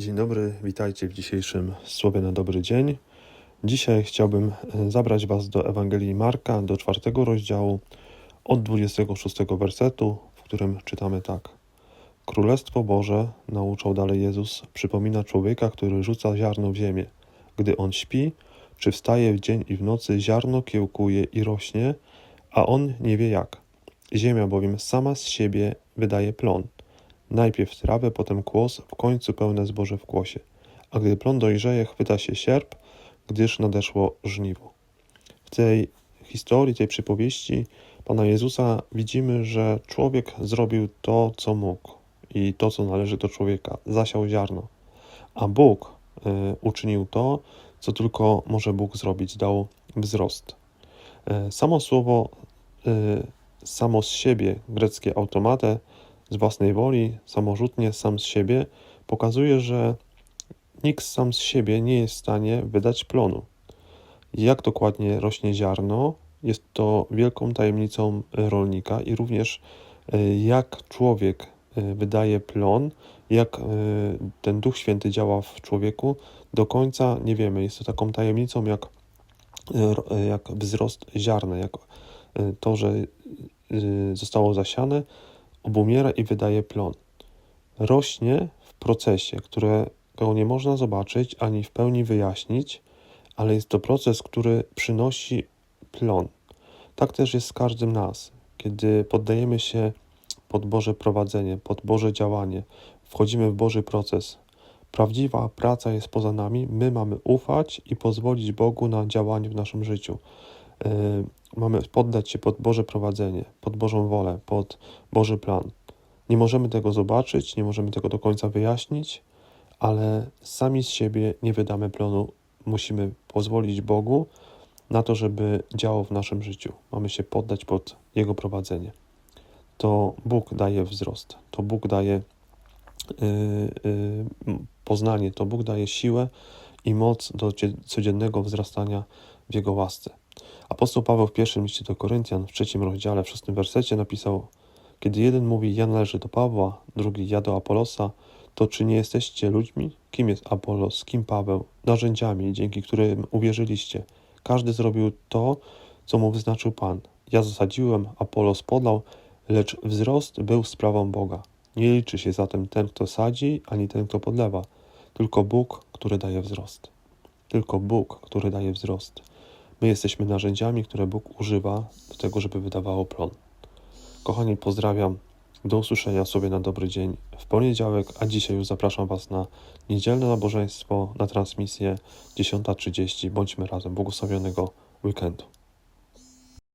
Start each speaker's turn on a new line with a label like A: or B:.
A: Dzień dobry, witajcie w dzisiejszym Słowie na dobry dzień. Dzisiaj chciałbym e, zabrać Was do Ewangelii Marka, do czwartego rozdziału, od 26 wersetu, w którym czytamy tak. Królestwo Boże, nauczał dalej Jezus, przypomina człowieka, który rzuca ziarno w ziemię. Gdy on śpi, czy wstaje w dzień i w nocy, ziarno kiełkuje i rośnie, a on nie wie jak. Ziemia bowiem sama z siebie wydaje plon – Najpierw trawę, potem kłos, w końcu pełne zboże w kłosie. A gdy plon dojrzeje, chwyta się sierp, gdyż nadeszło żniwo. W tej historii, tej przypowieści Pana Jezusa widzimy, że człowiek zrobił to, co mógł i to, co należy do człowieka. Zasiał ziarno. A Bóg y, uczynił to, co tylko może Bóg zrobić. Dał wzrost. Y, samo słowo y, samo z siebie, greckie automate, z własnej woli, samorzutnie, sam z siebie, pokazuje, że nikt sam z siebie nie jest w stanie wydać plonu. Jak dokładnie rośnie ziarno, jest to wielką tajemnicą rolnika i również e, jak człowiek e, wydaje plon, jak e, ten Duch Święty działa w człowieku, do końca nie wiemy. Jest to taką tajemnicą jak, jak wzrost ziarna, jak to, że zostało zasiane, obumiera i wydaje plon. Rośnie w procesie, którego nie można zobaczyć ani w pełni wyjaśnić, ale jest to proces, który przynosi plon. Tak też jest z każdym nas. Kiedy poddajemy się pod Boże prowadzenie, pod Boże działanie, wchodzimy w Boży proces. Prawdziwa praca jest poza nami, my mamy ufać i pozwolić Bogu na działanie w naszym życiu. Yy, mamy poddać się pod Boże prowadzenie, pod Bożą wolę, pod Boży plan. Nie możemy tego zobaczyć, nie możemy tego do końca wyjaśnić, ale sami z siebie nie wydamy plonu. Musimy pozwolić Bogu na to, żeby działał w naszym życiu. Mamy się poddać pod Jego prowadzenie. To Bóg daje wzrost, to Bóg daje yy, yy, poznanie, to Bóg daje siłę i moc do codziennego wzrastania w Jego łasce. Apostoł Paweł w pierwszym liście do Koryntian, w trzecim rozdziale, w szóstym wersecie napisał Kiedy jeden mówi, ja należę do Pawła, drugi, ja do Apolosa, to czy nie jesteście ludźmi? Kim jest Apolos, kim Paweł? Narzędziami, dzięki którym uwierzyliście. Każdy zrobił to, co mu wyznaczył Pan. Ja zasadziłem, Apolos podał, lecz wzrost był sprawą Boga. Nie liczy się zatem ten, kto sadzi, ani ten, kto podlewa, tylko Bóg, który daje wzrost. Tylko Bóg, który daje wzrost. My jesteśmy narzędziami, które Bóg używa do tego, żeby wydawało plon. Kochani, pozdrawiam. Do usłyszenia sobie na dobry dzień w poniedziałek, a dzisiaj już zapraszam Was na niedzielne nabożeństwo, na transmisję 10.30. Bądźmy razem. Błogosławionego weekendu.